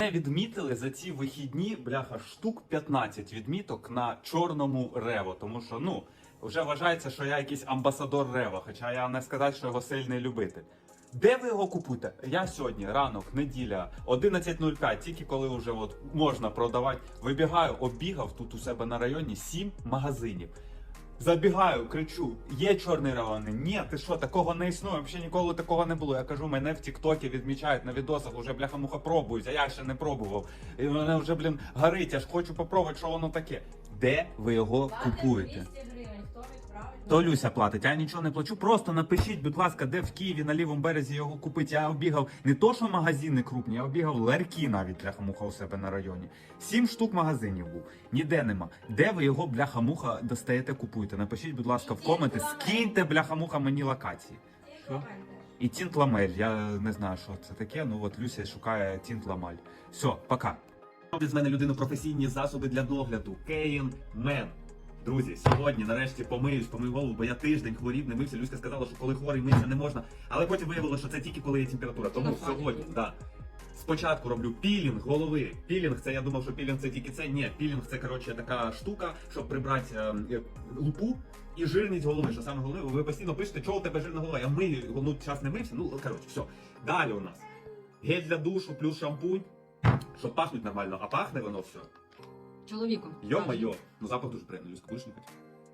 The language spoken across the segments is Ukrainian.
Мене відмітили за ці вихідні, бляха, штук 15 відміток на чорному рево. Тому що, ну, вже вважається, що я якийсь амбасадор рева, хоча я не сказати, що його сильний любитель. Де ви його купуєте? Я сьогодні, ранок, неділя, 11.05, тільки коли вже от можна продавати. Вибігаю, оббігав тут у себе на районі 7 магазинів. Забігаю, кричу: є чорний район? Ні, ти що, такого не існує, взагалі ніколи такого не було. Я кажу, мене в Тіктокі відмічають на відосах, уже бляха-муха пробують, а я ще не пробував. І мене вже, блін, горить, я ж хочу попробувати, що воно таке. Де ви його купуєте? То Люся платить, я нічого не плачу. Просто напишіть, будь ласка, де в Києві на лівому березі його купити. Я обігав не то, що магазини крупні, я обігав ларьки навіть бляха-муха у себе на районі. Сім штук магазинів був. Ніде нема. Де ви його бляха-муха достаєте, купуєте? Напишіть, будь ласка, в коменти, скиньте бляха-муха мені локації. Що? І тінт ламель. Я не знаю, що це таке. Ну от Люся шукає тінт ламель. Все, пока. З мене людину професійні засоби для догляду. Кейн Мен. Друзі, сьогодні нарешті помиюсь, помию голову, бо я тиждень хворів, не мився. Люська сказала, що коли хворий митися не можна. Але потім виявилося, що це тільки коли є температура. Тому сьогодні, да. Спочатку роблю пілінг голови. Пілінг це я думав, що пілінг це тільки це. Ні, пілінг це коротше така штука, щоб прибрати е, е, лупу і жирність голови. Що саме голови, ви постійно пишете, що у тебе жирна голова. Я мию, ну час не мився. Ну коротше, все. Далі у нас гель для душу плюс шампунь, щоб пахнуть нормально, а пахне воно все. Чоловіком. Йо-майо, ну запах дуже приємний, Люська, будеш нюхати?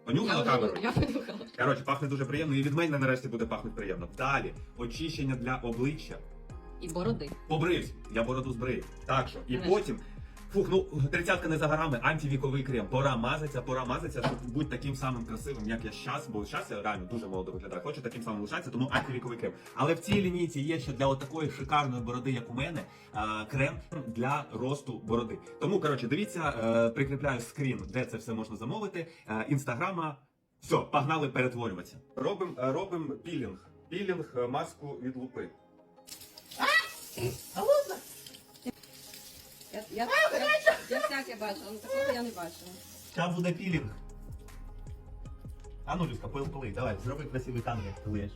Понюхала камеру? я понюхала. Коротше, пахне дуже приємно, і від мене нарешті буде пахнути приємно. Далі, очищення для обличчя. І бороди. Побрився, я бороду збрив. Так що, і Нарешті. потім. Фух, ну тридцятка не за горами, антивіковий крем. Пора мазатися, пора мазатися, щоб бути таким самим красивим, як я щас, бо щас я реально дуже молодо виглядаю. Хочу таким самим лишатися, тому антивіковий крем. Але в цій лінійці є ще для такої шикарної бороди, як у мене, а, крем для росту бороди. Тому коротше, дивіться, е, прикріпляю скрін, де це все можна замовити. Е, Інстаграма. Все, погнали перетворюватися. Робимо робим пілінг. Пілінг е, маску від лупи. Я, я, я, я всяке бачила, але такого я не бачила. Зараз буде пілінг. А ну, Люська, пил пили. Давай, зроби красивий танк, як ти лиєш.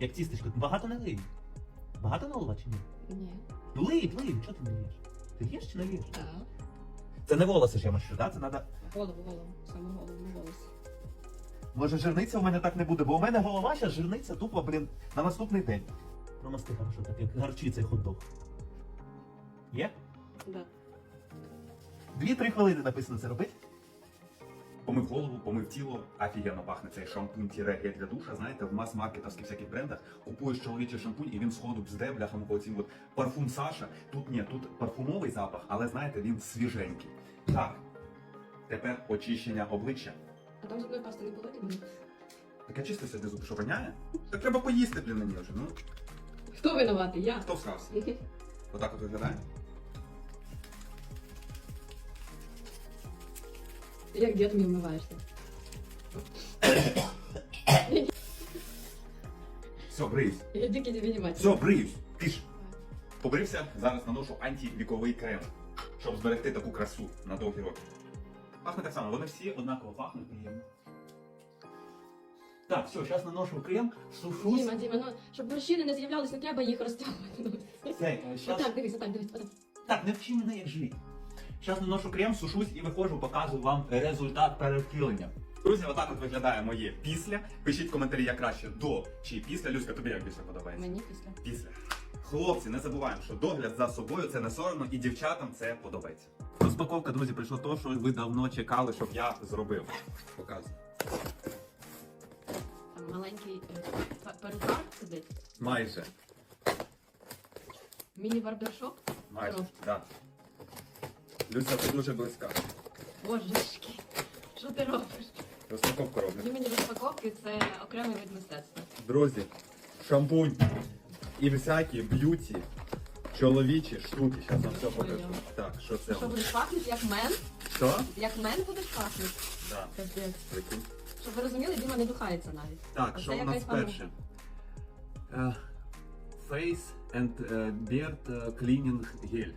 Як тістечко. Багато не лий. Багато налила чи ні? Ні. Ну лий, лий, чого ти не лієш? Ти лієш чи не лієш? Так. Це не волоси ж я мащу, да? Це треба. Голову, голову. Саме голову, не волосся. Може жирниця у мене так не буде, бо у мене голова зараз жирниця тупо, блін, на наступний день. Промасти хорошо, так як гарчить цей хот-дог. Є? Да. Дві-три хвилини написано це робити. Помив голову, помив тіло, офігенно пахне цей шампунь тіре гель для душа. Знаєте, в мас-маркетовських всяких брендах купуєш чоловічий шампунь і він сходу бзде, бляхом по цим от парфум Саша. Тут ні, тут парфумовий запах, але знаєте, він свіженький. Так. Тепер очищення обличчя. А там зубної пасти не було ні мені? Таке чисто сюди зуб, що воняє? Так треба поїсти, блін, на ній вже. Ну, Хто винуватий? Я. хто всрався? Отак от виглядає. Як дід мій вмиваєшся? Все, бриюсь. Я тільки не винімати. Все, бриюсь. Піш. Побрився, зараз наношу антивіковий крем, щоб зберегти таку красу на довгі роки. Пахне так само, вони всі однаково пахнуть приємно. Так, все, зараз наношу крем, сушусь. Діма, Діма, ну, щоб морщини не з'являлись, не треба їх розтягувати. Все, щас- Отак, дивись, отак, дивись, отак. Так, не вчи мене як жити. Зараз наношу крем, сушусь і виходжу, показую вам результат перевтілення. Друзі, отак от виглядає моє після. Пишіть в коментарі, як краще до чи після. Люська, тобі як більше подобається? Мені після. Після. Хлопці, не забуваємо, що догляд за собою це не соромно, і дівчатам це подобається. Розпаковка, друзі, прийшло то, що ви давно чекали, щоб я зробив. Показую. Там маленький е, перукар сидить. Майже. Міні-барбершоп. Майже. Да. Люся, ти дуже близька. Божечки. Що ти робиш? Розпаковка роблю. Для мені розпаковки це окремий вид мистецтва. Друзі, шампунь і всякі б'юті, чоловічі штуки. Зараз вам все покажу. Так, що це? Що будеш пахнути як мен? Що? Як мен будеш пахнути? Да. Капець. Прикинь. Щоб ви розуміли, Діма не духається навіть. Так, Оце що у нас якась перше? Е, Face and е, Beard е, Cleaning Gel.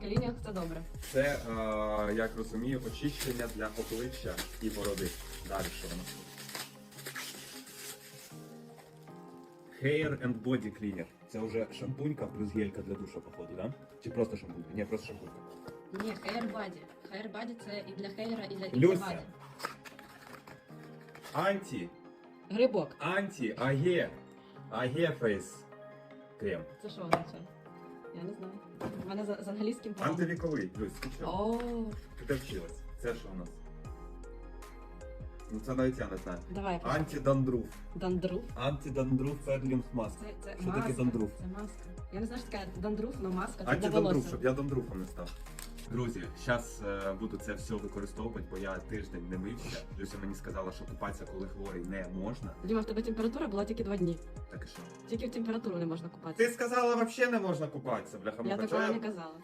Калінях це добре. Це, е, як розумію, очищення для обличчя і бороди. Далі що нас? Hair and Body Cleaner. Це вже шампунька плюс гелька для душа, походу, да? Чи просто шампунька? Ні, просто шампунька. Ні, Hair Body. Hair Body це і для хейра, і для, і для Люся. баді. Анті, Грибок. анті, аге, аге фейс крем. Це що означає? Я не знаю. У мене з, з англійським погано. Антивіковий, Люсь, ти що? О, Ти де вчилась? Це що у нас? Ну це навіть я не знаю. давай. Антидандруф. Дандруф. Антидандруф Ферлінг маска. Це, це Що маска. таке дандруф? Це маска. Я не знаю, що таке дандруф, але маска. Це для Антидандруф, волосся. щоб я дандруфом не став. Друзі, зараз буду це все використовувати, бо я тиждень не мився. Люся мені сказала, що купатися, коли хворий, не можна. Діма, в тебе температура була тільки два дні. Так і що? Тільки в температуру не можна купатися. Ти сказала, взагалі не можна купатися, бляха Я такого не казала.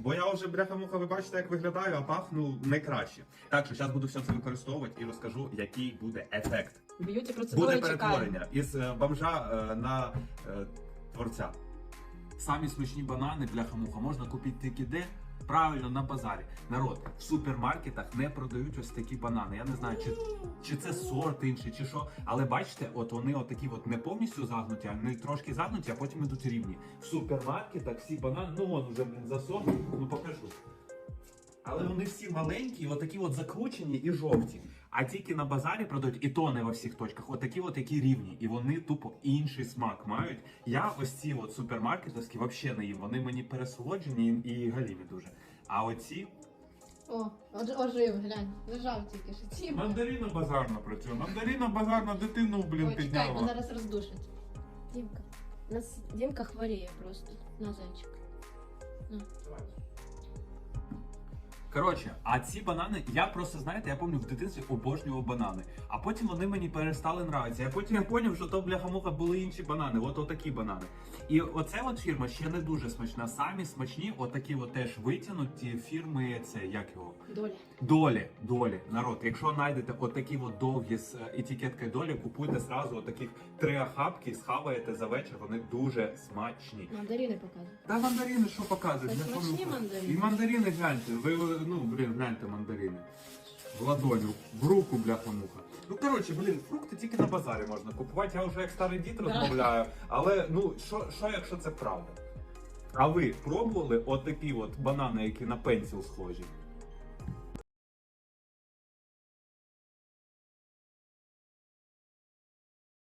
Бо я вже бляха муха, ви бачите, як виглядаю, а пахну не краще. Так що зараз буду все це використовувати і розкажу, який буде ефект. Б'юті Буде процедури чекаємо. перетворення із е, бомжа е, на е, творця. Самі смачні банани, бляха-муха, можна купити тільки де? Правильно, на базарі. Народ, в супермаркетах не продають ось такі банани. Я не знаю, чи, чи це сорт інший, чи що. Але бачите, от вони отакі от не повністю загнуті, а не трошки загнуті, а потім ідуть рівні. В супермаркетах всі банани, ну вон уже блін ну покажу. Але вони всі маленькі, отакі от закручені і жовті. А тільки на базарі продають, і то не во всіх точках, отакі от які рівні. І вони тупо інший смак мають. Я ось ці от супермаркетовські взагалі не їм. Вони мені пересолоджені і і галімі дуже. А оці О, ожив, глянь, лежав тільки що. Ці. мандарина базарна працює. Мандарина базарна дитину, блін, Ой, чекай, бо підняла. зараз роздушить. Дімка. У нас Дімка хворіє просто. На зайчик. Коротше, а ці банани, я просто знаєте, я пам'ятаю в дитинстві обожнював банани. А потім вони мені перестали нравитися. А потім я зрозумів, що то бляха-муха були інші банани, от отакі банани. І оця от фірма ще не дуже смачна. Самі смачні, отакі от теж витягнуті фірми. Це як його? Доля. Долі, долі, народ. Якщо знайдете отакі от довгі з е, етикеткою долі, купуйте зразу отаких три охапки, схаваєте за вечір. Вони дуже смачні. Мандарини показує. Та мандарини що показують? Смачні пам'ятаю. мандарини. І мандарини гляньте. Ви ну блін, гляньте мандарини. В ладоню, в руку, бляха муха. Ну коротше, блін, фрукти тільки на базарі можна купувати. Я вже як старий дід розмовляю. Але ну що, що якщо це правда? А ви пробували отакі от банани, які на пенсіл схожі?